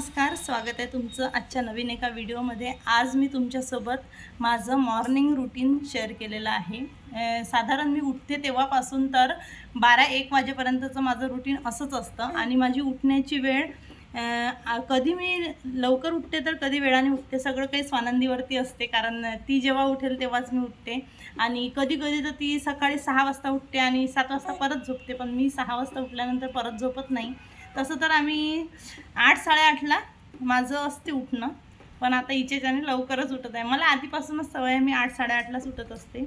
नमस्कार स्वागत आहे तुमचं आजच्या नवीन एका व्हिडिओमध्ये. आज मी तुमच्यासोबत माझं मॉर्निंग रुटीन शेअर केलेलं आहे. साधारण मी उठते तेव्हापासून तर बारा एक वाजेपर्यंतचं माझं रुटीन असंच असतं आणि माझी उठण्याची वेळ कधी मी लवकर उठते तर कधी वेळाने उठते सगळं काही स्वानंदीवरती असते कारण ती जेव्हा उठेल तेव्हाच मी उठते. आणि कधी कधी तर ती सकाळी सहा वाजता उठते आणि सात वाजता परत झोपते पण मी सहा वाजता उठल्यानंतर परत झोपत नाही. तसं तर आम्ही आठ साडेआठला माझं असते उठणं. पण आता इचेच्याने लवकरच उठत आहे. मला आधीपासूनच सवय आहे मी आठ साडेआठलाच उठत असते.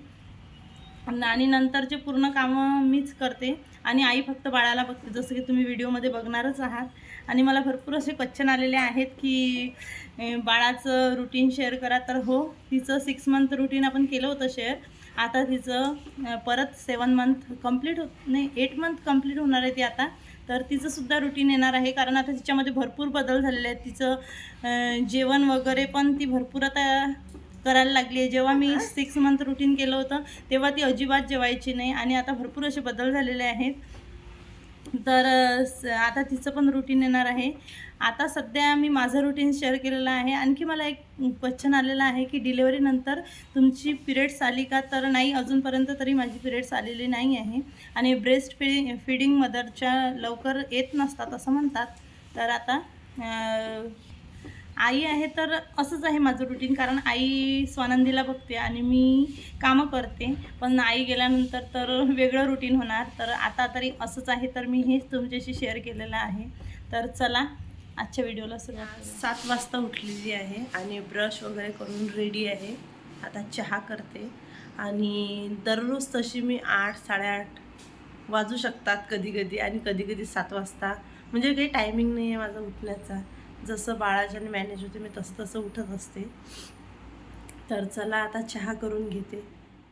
आणि नंतरचे पूर्ण कामं मीच करते. आणि आई फक्त बाळाला बघते. जसं की तुम्ही व्हिडिओमध्ये बघणारच आहात. आणि मला भरपूर असे क्वेश्चन आलेले आहेत की बाळाचं रुटीन शेअर करा. तर हो तिचं सिक्स मंथ रुटीन आपण केलं होतं शेअर आता तिचं परत सेवन मंथ कंप्लीट होत नाही एट मंथ कंप्लीट होणार आहे ती आता. तर तिचं सुद्धा रुटीन येणार आहे. कारण आता तिच्यामध्ये भरपूर बदल झालेले आहेत. तिचं जेवण वगैरे पण ती भरपूर आता करायला लागली आहे. जेव्हा मी सिक्स मंथ रुटीन केलं होतं तेव्हा ती अजिबात जेवायची नाही. आणि आता भरपूर असे बदल झालेले आहेत. तर स- आता तिचं पण रुटीन येणार आहे. आता सध्या मी माझं रुटीन शेअर केलेलं आहे. आणखी मला एक क्वेश्चन आलेला आहे की डिलेवरीनंतर तुमची पिरियड्स आली का? तर नाही अजूनपर्यंत तरी माझी पिरियड्स आलेली नाही आहे. आणि ब्रेस्ट फिडिंग फीडिंग मदरच्या लवकर येत नसतात असं म्हणतात. तर आता आई आहे तर असंच आहे माझं रुटीन कारण आई स्वानंदीला बघते आणि मी कामं करते. पण आई गेल्यानंतर तर वेगळं रुटीन होणार. तर आता तरी असंच आहे तर मी हेच तुमच्याशी शेअर केलेलं आहे. तर चला आजच्या व्हिडिओला सुरुवात सात वाजता उठलेली आहे आणि ब्रश वगैरे करून रेडी आहे. आता चहा करते. आणि दररोज तशी मी आठ साडेआठ वाजू शकतात कधी कधी आणि कधी कधी सात वाजता. म्हणजे काही टायमिंग नाही आहे माझा उठण्याचा. जसं बाळाच्याने मॅनेज होते मी तसं तसं उठत असते. तर चला आता चहा करून घेते.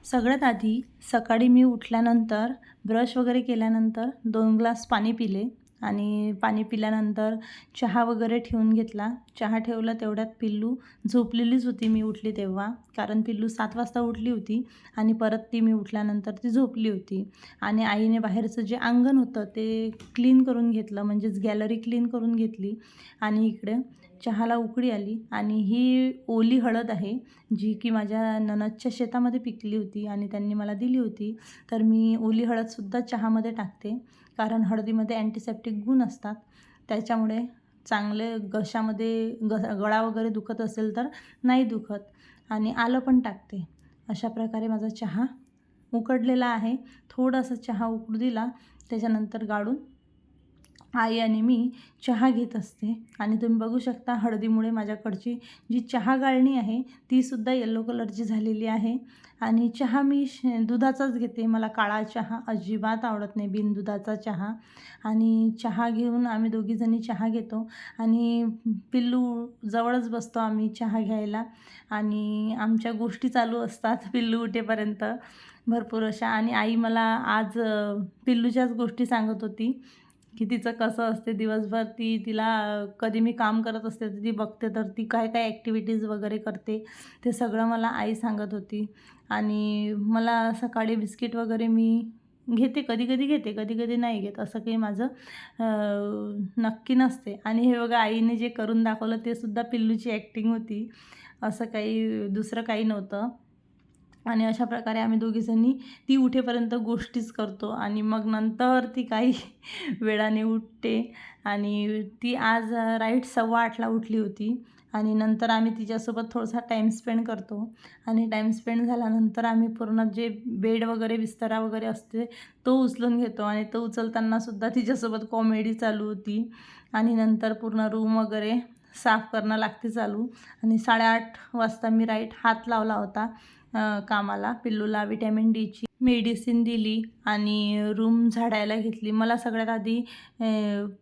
सगळ्यात आधी सकाळी मी उठल्यानंतर ब्रश वगैरे केल्यानंतर दोन ग्लास पाणी पिले. आणि पाणी पिल्यानंतर चहा वगैरे ठेवून घेतला. चहा ठेवला तेवढ्यात पिल्लू झोपलेलीच होती मी उठली तेव्हा. कारण पिल्लू सात वाजता उठली होती आणि परत ती मी उठल्यानंतर ती झोपली होती. आणि आईने बाहेरचं जे अंगण होतं ते क्लीन करून घेतलं. म्हणजेच गॅलरी क्लीन करून घेतली. आणि इकडे चहाला उकळी आली आणि ही ओली हळद आहे जी की माझ्या ननदच्या शेतामध्ये पिकली होती आणि त्यांनी मला दिली होती तर मी ओली हळदसुद्धा चहामध्ये टाकते कारण हळदीमध्ये अँटीसेप्टिक गुण असतात. त्याच्यामुळे चांगले घशामध्ये ग गळा वगैरे दुखत असेल तर नाही दुखत आणि आलं पण टाकते. अशा प्रकारे माझा चहा उकडलेला आहे. थोडासा चहा उकडू दिला त्याच्यानंतर गाळून आई आणि मी चहा घेत असते. आणि तुम्ही बघू शकता हळदीमुळे माझ्याकडची जी चहा गाळणी आहे तीसुद्धा येल्लो कलरची झालेली आहे. आणि चहा मी श दुधाचाच घेते. मला काळा चहा अजिबात आवडत नाही बिन दुधाचा चहा. आणि चहा घेऊन आम्ही दोघीजणी चहा घेतो. आणि पिल्लू जवळच बसतो आम्ही चहा घ्यायला. आणि आमच्या गोष्टी चालू असतात पिल्लू उठेपर्यंत भरपूर अशा. आणि आई मला आज पिल्लूच्याच गोष्टी सांगत होती. की तिचं कसं असते दिवसभर ती तिला कधी मी काम करत असते तर ती बघते तर ती काय काय ॲक्टिव्हिटीज वगैरे करते ते सगळं मला आई सांगत होती. आणि मला सकाळी बिस्किट वगैरे मी घेते कधी कधी घेते कधी कधी नाही घेत असं काही माझं नक्की नसते. आणि हे बघा आईने जे करून दाखवलं ते सुद्धा पिल्लूची ॲक्टिंग होती. असं काही दुसरं काही नव्हतं. आणि अशा प्रकारे आम्ही दोघीजणी ती उठेपर्यंत गोष्टीच करतो आणि मग नंतर ती काही वेळाने उठते. आणि ती आज राईट सव्वा आठला उठली होती आणि नंतर आम्ही तिच्यासोबत थोडासा टाईम स्पेंड करतो. आणि टाईम स्पेंड झाल्यानंतर आम्ही पूर्ण जे बेड वगैरे बिस्तरा वगैरे असते तो उचलून घेतो आणि तो उचलतानासुद्धा तिच्यासोबत कॉमेडी चालू होती. आणि नंतर पूर्ण रूम वगैरे साफ करणं लागते चालू. आणि साडेआठ वाजता मी राईट हात लावला होता. कामाला. पिल्लूला विटॅमिन डीची मेडिसिन दिली आणि रूम झाडायला घेतली. मला सगळ्यात आधी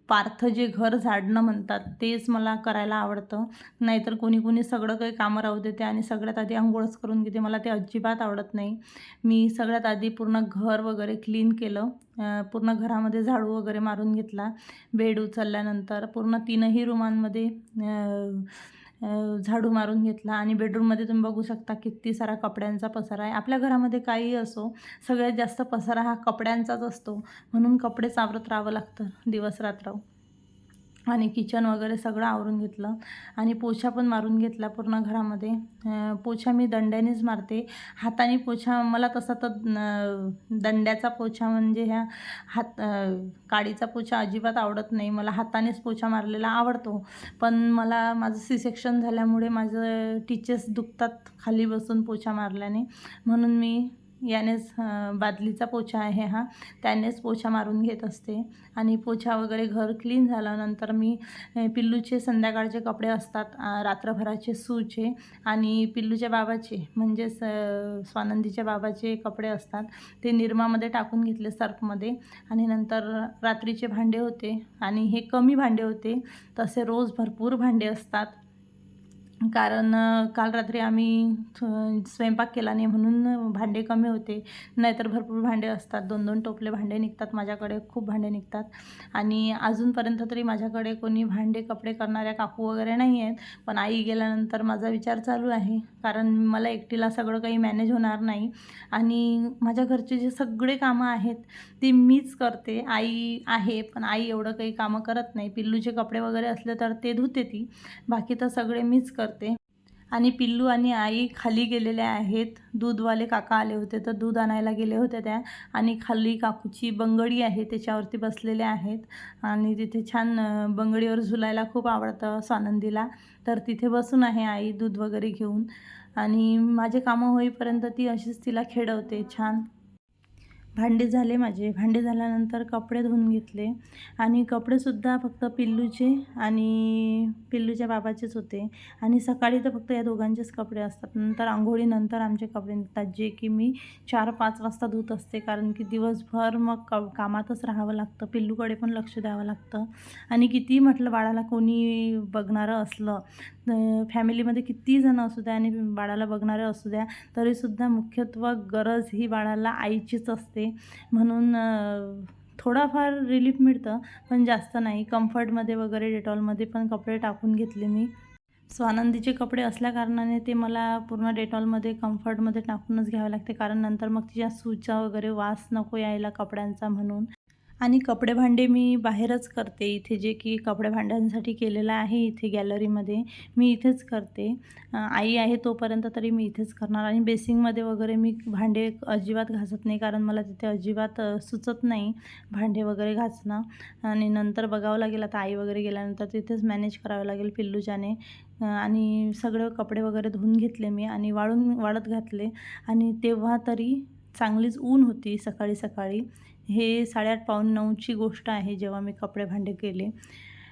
पार्थ जे घर झाडणं म्हणतात तेच मला करायला आवडतं. नाहीतर कोणी कोणी सगळं काही कामं राहू देते आणि सगळ्यात आधी आंघोळच करून घेते. मला ते अजिबात आवडत नाही. मी सगळ्यात आधी पूर्ण घर वगैरे क्लीन केलं. पूर्ण घरामध्ये झाडू वगैरे मारून घेतला. बेड उचलल्यानंतर पूर्ण तीनही रूमांमध्ये झाडू मारून घेतला आणि बेडरूममध्ये तुम्ही बघू शकता किती सारा कपड्यांचा पसारा आहे. आपल्या घरामध्ये काही असो सगळ्यात जास्त पसारा हा कपड्यांचाच असतो. म्हणून कपडे चावरत राहावं लागतं दिवस रात्र. आणि किचन वगैरे सगळं आवरून घेतलं. आणि पोछा पण मारून घेतला पूर्ण घरामध्ये. पोछा मी दंड्यानेच मारते. हाताने पोछा मला तसा तर दंड्याचा पोछा म्हणजे ह्या हात काडीचा पोछा अजिबात आवडत नाही. मला हातानेच पोछा मारलेला आवडतो. पण मला माझं सी सेक्शन झाल्यामुळे माझं टीचर्स दुखतात खाली बसून पोछा मारल्याने. म्हणून मी यानेच बादलीचा पोछा आहे हा. त्यानेच पोछा मारून घेत असते. आणि पोछा वगैरे घर क्लीन झाल्यानंतर मी पिल्लूचे संध्याकाळचे कपडे असतात रात्रभराचे सूचे आणि पिल्लूच्या बाबाचे म्हणजेच स्वानंदीच्या बाबाचे कपडे असतात. ते निरमामध्ये टाकून घेतले सर्फमध्ये आणि नंतर रात्रीचे भांडे होते आणि हे कमी भांडे होते. तसे रोज भरपूर भांडे असतात. कारण काल रात्री आम्ही स्वयंपाक केला नाही म्हणून भांडे कमी होते. नाहीतर भरपूर भांडे असतात. दोन दोन टोपले भांडे निघतात माझ्याकडे. खूप भांडे निघतात. आणि अजूनपर्यंत तरी माझ्याकडे कोणी भांडे कपडे करणाऱ्या काकू वगैरे नाही आहेत. पण आई गेल्यानंतर माझा विचार चालू आहे. कारण मला एकटीला सगळं काही मॅनेज होणार नाही. आणि माझ्या घरचे जे सगळे कामं आहेत ती मीच करते. आई आहे पण आई एवढं काही कामं करत नाही. पिल्लूचे कपडे वगैरे असले तर ते धुते ती. बाकी तर सगळे मीच करते. आणि पिल्लू आणि आई खाली गेलेल्या आहेत. दूधवाले काका आले होते तर दूध आणायला गेले होते त्या. आणि खाली काकूची बंगडी आहे त्याच्यावरती बसलेल्या आहेत. आणि तिथे छान बंगडीवर झुलायला खूप आवडतं स्वानंदीला. तर तिथे बसून आहे आई दूध वगैरे घेऊन. आणि माझे कामं होईपर्यंत ती अशीच तिला खेळवते छान. भांडे झाले माझे. भांडे झाल्यानंतर कपडे धुवून घेतले. आणि कपडेसुद्धा फक्त पिल्लूचे आणि पिल्लूच्या बाबाचेच होते. आणि सकाळी तर फक्त या दोघांचेच कपडे असतात. नंतर आंघोळीनंतर आमचे कपडे निघतात. जे की मी चार पाच वाजता धुत असते. कारण की दिवसभर मग क कामातच राहावं लागतं. पिल्लूकडे पण लक्ष द्यावं लागतं. आणि कितीही म्हटलं बाळाला कोणी बघणारं असलं फॅमिलीमध्ये किती जण असू द्या आणि बाळाला बघणारे असू द्या तरीसुद्धा मुख्यत्व गरज ही बाळाला आईचीच असते. म्हणून थोडाफार रिलीफ मिळतं पण जास्त नाही. कम्फर्टमध्ये वगैरे डेटॉलमध्ये पण कपडे टाकून घेतले मी. स्वानंदीचे कपडे असल्या कारणाने ते मला पूर्ण डेटॉलमध्ये कम्फर्टमध्ये टाकूनच घ्यावे लागते. कारण नंतर मग तिच्या सूचा वगैरे वास नको यायला कपड्यांचा म्हणून. आणि कपडे भांडे मी बाहेरच करते. इथे जे की कपडे भांड्यांसाठी केलेलं आहे इथे गॅलरीमध्ये मी इथेच करते. आई आहे तोपर्यंत तरी मी इथेच करणार आणि बेसिंगमध्ये वगैरे मी भांडे अजिबात घासत नाही कारण मला तिथे अजिबात सुचत नाही भांडे वगैरे घासणं. आणि नंतर बघावं लागेल आता आई वगैरे गेल्यानंतर तिथेच मॅनेज करावं लागेल पिल्लूच्याने. आणि सगळे कपडे वगैरे धुवून घेतले मी आणि वाळून वाळत घातले. आणि तेव्हा तरी चांगलीच ऊन होती सकाळी सकाळी. हे साडेआठ पाऊण नऊची गोष्ट आहे जेव्हा मी कपडे भांडे केले.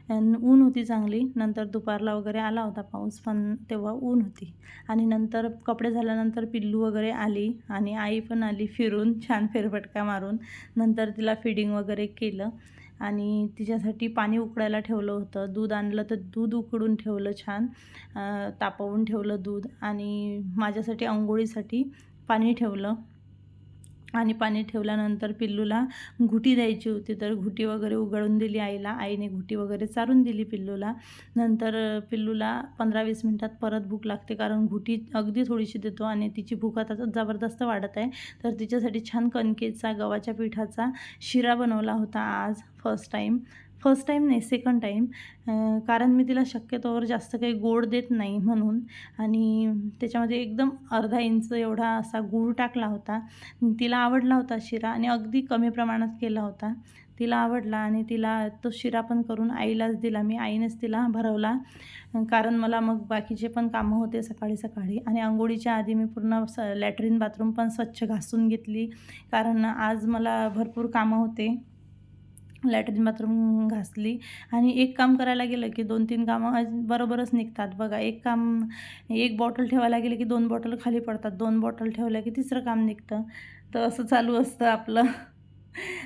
ऊन होती चांगली. नंतर दुपारला वगैरे आला होता पाऊस पण तेव्हा ऊन होती. आणि नंतर कपडे झाल्यानंतर पिल्लू वगैरे आली आणि आई पण आली फिरून छान फेरफटका मारून. नंतर तिला फिडिंग वगैरे केलं आणि तिच्यासाठी पाणी उकडायला ठेवलं होतं. दूध आणलं तर दूध उकडून ठेवलं छान. तापवून ठेवलं दूध आणि माझ्यासाठी आंघोळीसाठी पाणी ठेवलं. आणि पाणी ठेवल्यानंतर पिल्लूला घुटी द्यायची होती. तर घुटी वगैरे उघडून दिली आईला. आईने घुटी वगैरे चारून दिली पिल्लूला. नंतर पिल्लूला पंधरा वीस मिनटात परत भूक लागते कारण घुटी अगदी थोडीशी देतो आणि तिची भूक आता जबरदस्त वाढत आहे. तर तिच्यासाठी छान कणकेचा गव्हाच्या पिठाचा शिरा बनवला होता आज फर्स्ट टाईम फर्स्ट टाईम नाही सेकंड टाईम कारण मी तिला शक्यतोवर जास्त काही गोड देत नाही म्हणून. आणि त्याच्यामध्ये एकदम अर्धा इंच एवढा असा गूळ टाकला होता. तिला आवडला होता शिरा आणि अगदी कमी प्रमाणात केला होता. तिला आवडला आणि तिला तो शिरा पण करून आईलाच दिला. मी आईनेच तिला भरवला. कारण मला मग बाकीचे पण कामं होते सकाळी सकाळी. आणि आंघोळीच्या आधी मी पूर्ण स लॅट्रिन बाथरूम पण स्वच्छ घासून घेतली. कारण आज मला भरपूर कामं होते. लॅट्रिन बाथरूम घासली. आणि एक काम करायला गेलं की दोन तीन कामं बरोबरच निघतात बघा. एक काम एक बॉटल ठेवायला गेलं की दोन बॉटल खाली पडतात. दोन बॉटल ठेवल्या की तिसरं काम निघतं. तर असं चालू असतं आपलं.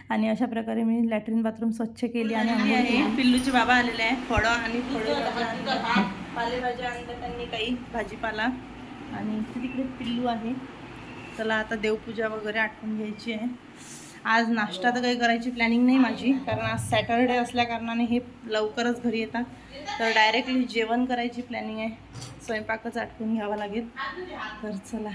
आणि अशा प्रकारे मी लॅट्रिन बाथरूम स्वच्छ केली आणि केली. पिल्लूचे बाबा आलेले आहे फळं आणि फळं पालेभाज्या आणल्या त्यांनी काही भाजीपाला. आणि तिकडे पिल्लू आहे. चला आता देवपूजा वगैरे आठवून घ्यायची आहे. आज नाश्ता तर काही करायची प्लॅनिंग नाही माझी कारण आज सॅटरडे असल्या कारणाने हे लवकरच घरी येतात. तर डायरेक्टली जेवण करायची प्लॅनिंग आहे. स्वयंपाकच आटकून घ्यावा लागेल. तर चला.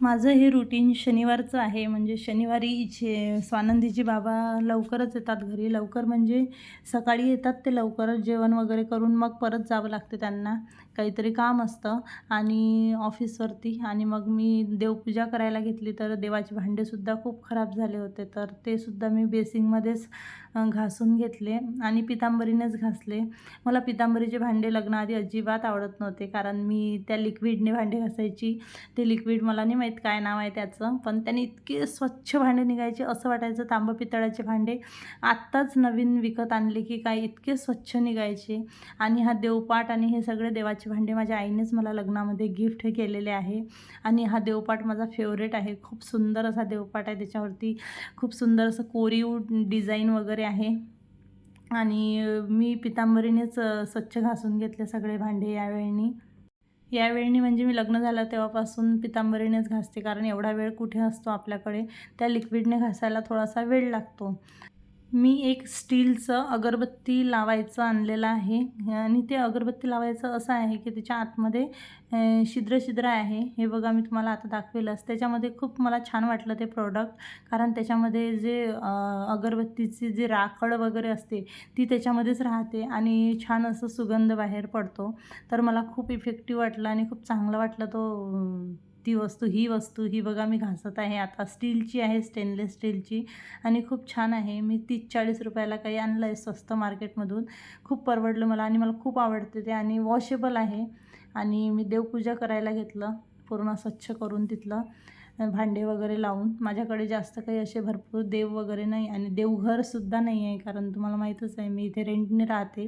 माझं हे रुटीन शनिवारचं आहे. म्हणजे शनिवारी इथे स्वानंदीजी बाबा लवकरच येतात घरी. लवकर म्हणजे सकाळी येतात ते लवकरच जेवण वगैरे करून मग परत जावं लागते त्यांना. काहीतरी काम असतं आणि ऑफिसवरती आणि मग मी देवपूजा करायला घेतली तर देवाचे भांडेसुद्धा खूप खराब झाले होते. तर ते सुद्धा मी बेसिंगमध्येच घासून घेतले आणि पितांबरीनेच घासले. मला पितांबरीचे भांडे लग्नाआधी अजिबात आवडत नव्हते कारण मी त्या लिक्विडने भांडे घासायची. ते लिक्विड मला नाही माहीत काय नाव आहे त्याचं पण त्याने इतके स्वच्छ भांडे निघायचे असं वाटायचं तांब पितळाचे भांडे आत्ताच नवीन विकत आणले की काय इतके स्वच्छ निघायचे. आणि हा देवपाठ आणि हे सगळे देवाचे भांडे माझ्या आईनेच मला लग्नामध्ये गिफ्ट केलेले आहे. आणि हा देवपाट माझा फेवरेट आहे. खूप सुंदर असा देवपाट आहे. त्याच्यावरती खूप सुंदर असं कोरीव डिझाईन वगैरे आहे. आणि मी पितांबरीनेच स्वच्छ घासून घेतले सगळे भांडे यावेळी. यावेळी म्हणजे मी लग्न झालं तेव्हापासून पितांबरीनेच घासते. कारण एवढा वेळ कुठे असतो आपल्याकडे? त्या लिक्विडने घासायला थोडासा वेळ लागतो. मी एक स्टीलचं अगरबत्ती लावायचं आणलेलं आहे. आणि ते अगरबत्ती लावायचं असं आहे की त्याच्या आतमध्ये छिद्र छिद्र आहे. हे बघा मी तुम्हाला आता दाखवेलच त्याच्यामध्ये खूप मला छान वाटलं ते प्रोडक्ट कारण त्याच्यामध्ये जे अगरबत्तीची जी राखड वगैरे असते ती त्याच्यामध्येच राहते आणि छान असं सुगंध बाहेर पडतो. तर मला खूप इफेक्टिव्ह वाटलं आणि खूप चांगलं वाटलं तो ती वस्तू ही वस्तू ही बघा मी घासत आहे. आता स्टीलची आहे स्टेनलेस स्टीलची आणि खूप छान आहे. मी तीस चाळीस रुपयाला काही आणलं आहे स्वस्त मार्केटमधून. खूप परवडलं मला आणि मला खूप आवडते ते आणि वॉशेबल आहे. आणि मी देवपूजा करायला घेतलं. पूर्ण स्वच्छ करून तिथलं. भांडे वगैरे लावून. माझ्याकडे जास्त काही असे भरपूर देव वगैरे नाही आणि देवघरसुद्धा नाही आहे कारण तुम्हाला माहीतच आहे मी इथे रेंटने राहते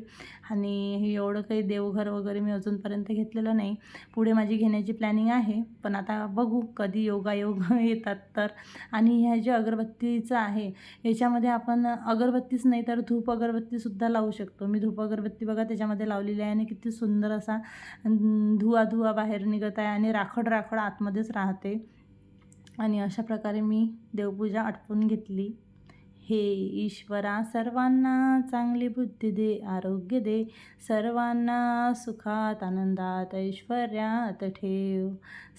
आणि हे एवढं काही देवघर वगैरे मी अजूनपर्यंत घेतलेलं नाही. पुढे माझी घेण्याची प्लॅनिंग आहे पण आता बघू कधी योगायोग येतात तर. आणि ह्या जे अगरबत्तीचं आहे याच्यामध्ये आपण अगरबत्तीच नाही तर धूप अगरबत्तीसुद्धा लावू शकतो. मी धूप अगरबत्ती बघा त्याच्यामध्ये लावलेली आहे आणि किती सुंदर असा धुवा धुवा बाहेर निघत आहे आणि राखड राखड आतमध्येच राहते. आणि अशा प्रकारे मी देवपूजा आटपून घेतली. हे ईश्वरा सर्वांना चांगली बुद्धी दे आरोग्य दे. सर्वांना सुखात आनंदात ऐश्वर्यात ठेव.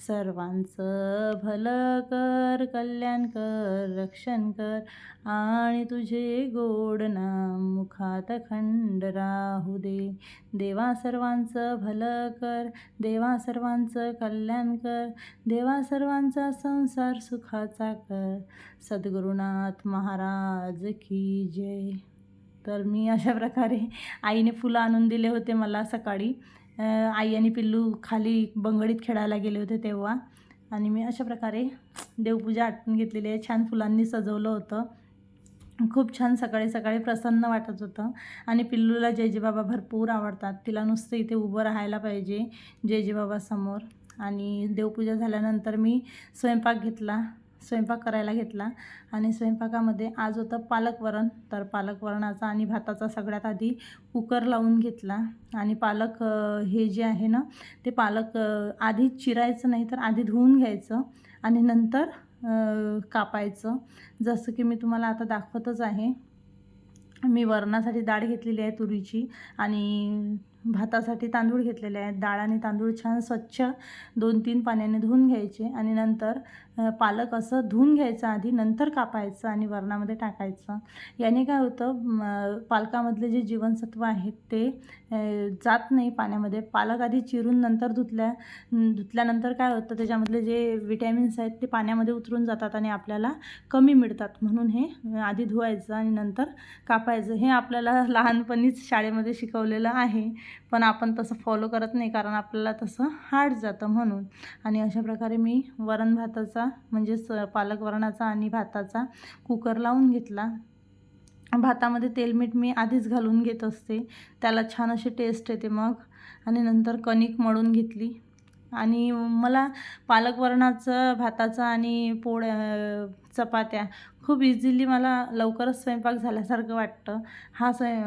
सर्वांचं भलं कर कल्याण कर रक्षण कर. आणि तुझे गोड नाम मुखात खंड राहू दे. देवा सर्वांचं भलं कर देवा सर्वांचं कल्याण कर देवा सर्वांचा संसार सुखाचा कर. सद्गुरुनाथ महाराज की जय. तर मी अशा प्रकारे आईने फुलं आणून दिले होते मला सकाळी. आई आणि पिल्लू खाली बंगडीत खेळायला गेले होते तेव्हा. आणि मी अशा प्रकारे देवपूजा आठवून घेतलेली आहे. छान फुलांनी सजवलं होतं. खूप छान सकाळी सकाळी प्रसन्न वाटत होतं. आणि पिल्लूला जय बाबा भरपूर आवडतात. तिला नुसतं इथे उभं राहायला पाहिजे जय बाबा समोर. आणि देवपूजा झाल्यानंतर मी स्वयंपाक घेतला. स्वयंपाक करायला घेतला. आणि स्वयंपाकामध्ये आज होतं पालक वरण. तर पालक वरणाचा आणि भाताचा सगळ्यात आधी कुकर लावून घेतला. आणि पालक हे जे आहे ना ते पालक आधी चिरायचं नाही तर आधी धुवून घ्यायचं. आणि नंतर कापायचं. जसं की मी तुम्हाला आता दाखवतच आहे. मी वरणासाठी डाळ घेतलेली आहे तुरीची. आणि भातासाठी तांदूळ घेतलेले आहेत. डाळ आणि तांदूळ छान स्वच्छ दोन तीन पाण्याने धुवून घ्यायचे. आणि नंतर पालक असं धुवून घ्यायचं आधी नंतर कापायचं आणि वरणामध्ये टाकायचं. याने काय होतं पालकामधले जे जीवनसत्व आहेत ते जात नाही पाण्यामध्ये. पालक आधी चिरून नंतर धुतल्या धुतल्यानंतर काय होतं त्याच्यामधले जे विटॅमिन्स आहेत ते पाण्यामध्ये उतरून जातात आणि आपल्याला कमी मिळतात. म्हणून हे आधी धुवायचं आणि नंतर कापायचं. हे आपल्याला लहानपणीच शाळेमध्ये शिकवलेलं आहे. पण आपण तसं फॉलो करत नाही कारण आपल्याला तसं हार्ड जातं म्हणून. आणि अशा प्रकारे मी वरण भाताचा म्हणजेच पालक वरणाचा आणि भाताचा कुकर लावून घेतला. भातामध्ये तेल मीठ मी आधीच घालून घेत असते. त्याला छान अशी टेस्ट येते मग. आणि नंतर कणिक मळून घेतली. आणि मला पालक वरणाचं भाताचं आणि पोळ्या चपात्या खूप इझिली मला लवकरच स्वयंपाक झाल्यासारखं वाटतं. हा स्वय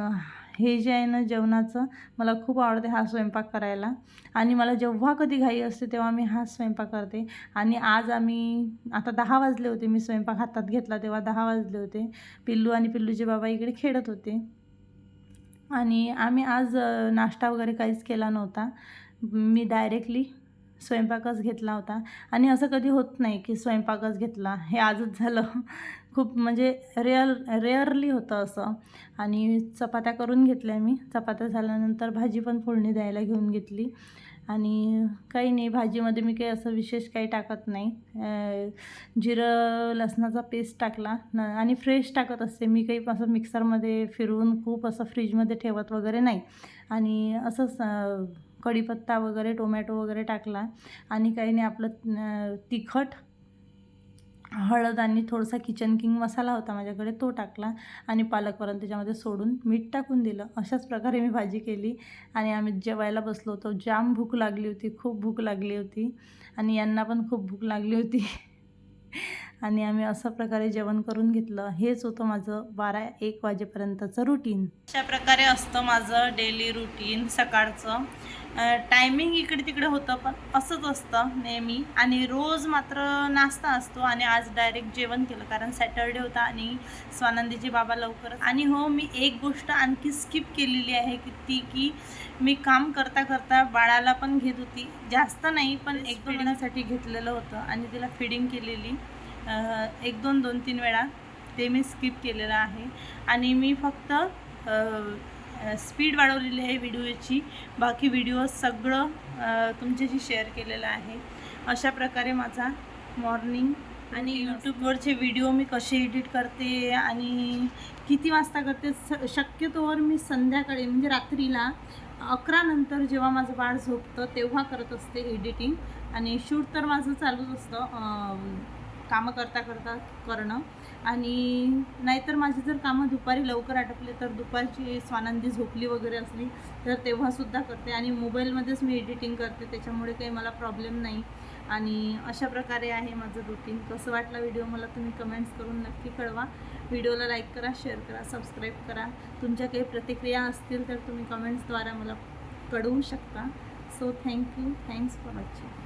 हे जे आहे ना जेवणाचं मला खूप आवडते हा स्वयंपाक करायला. आणि मला जेव्हा कधी घाई असते तेव्हा मी हा स्वयंपाक करते. आणि आज आम्ही आता दहा वाजले होते मी स्वयंपाक हातात घेतला तेव्हा दहा वाजले होते. पिल्लू आणि पिल्लूचे बाबा इकडे खेळत होते. आणि आम्ही आज नाश्ता वगैरे काहीच केला नव्हता. मी डायरेक्टली स्वयंपाकच घेतला होता. आणि असं कधी होत नाही की स्वयंपाकच घेतला. हे आजच झालं. खूप म्हणजे रेअर रेअरली होतं असं. आणि चपात्या करून घेतल्या मी. चपात्या झाल्यानंतर भाजी पण फोडणी द्यायला घेऊन घेतली. आणि काही नाही भाजीमध्ये मी काही असं विशेष काही टाकत नाही. जिरं लसणाचा पेस्ट टाकला. न आणि फ्रेश टाकत असते. मी काही असं मिक्सरमध्ये फिरवून खूप असं फ्रीजमध्ये ठेवत वगैरे नाही. आणि असंच कढीपत्ता वगैरे टोमॅटो वगैरे टाकला. आणि काही नाही आपलं तिखट हळद आणि थोडासा किचन किंग मसाला होता माझ्याकडे तो टाकला आणि पालकवरण त्याच्यामध्ये सोडून मीठ टाकून दिलं. अशाच प्रकारे मी भाजी केली आणि आम्ही जेवायला बसलो होतो. जाम भूक लागली होती खूप भूक लागली होती आणि यांना पण खूप भूक लागली होती. आणि आम्ही अशा प्रकारे जेवण करून घेतलं. हेच होतं माझं बारा एक वाजेपर्यंतचं रुटीन अशा प्रकारे असतं माझं डेली रुटीन सकाळचं. टायमिंग इकडे तिकडे होतं पण असंच असतं नेहमी. आणि रोज मात्र नाश्ता असतो आणि आज डायरेक्ट जेवण केलं कारण सॅटर्डे होता आणि स्वानंदीचे बाबा लवकरच. आणि हो मी एक गोष्ट आणखी स्किप केलेली आहे की ती की मी काम करता करता बाळाला पण घेत होती. जास्त नाही पण एक फिडिंगसाठी घेतलेलं होतं आणि तिला फिडिंग केलेली. एक दोन दोन तीन वेळा ते मी स्किप केलेलं आहे. आणि मी फक्त स्पीड वाढवलेली आहे व्हिडिओची बाकी व्हिडिओ सगळं तुमच्याशी शेअर केलेलं आहे. अशा प्रकारे माझा मॉर्निंग आणि यूट्यूबवरचे व्हिडिओ मी कसे एडिट करते आणि किती वाजता करते स शक्यतोवर मी संध्याकाळी म्हणजे रात्रीला अकरा नंतर जेव्हा माझं बाळ झोपतं तेव्हा करत असते एडिटिंग आणि शूट तर माझं चालूच असतं कामं करता करता करणं. आणि नाहीतर माझी जर कामं दुपारी लवकर आटपले तर दुपारची स्वानंदी झोपली वगैरे असली तर तेव्हासुद्धा करते. आणि मोबाईलमध्येच मी एडिटिंग करते त्याच्यामुळे काही मला प्रॉब्लेम नाही. आणि अशा प्रकारे आहे माझं रुटीन कसं वाटलं व्हिडिओ मला तुम्ही कमेंट्स करून नक्की कळवा. व्हिडिओला लाईक करा शेअर करा सबस्क्राईब करा. तुमच्या काही प्रतिक्रिया असतील तर तुम्ही कमेंट्सद्वारा मला कळवू शकता. So thank you thanks for watching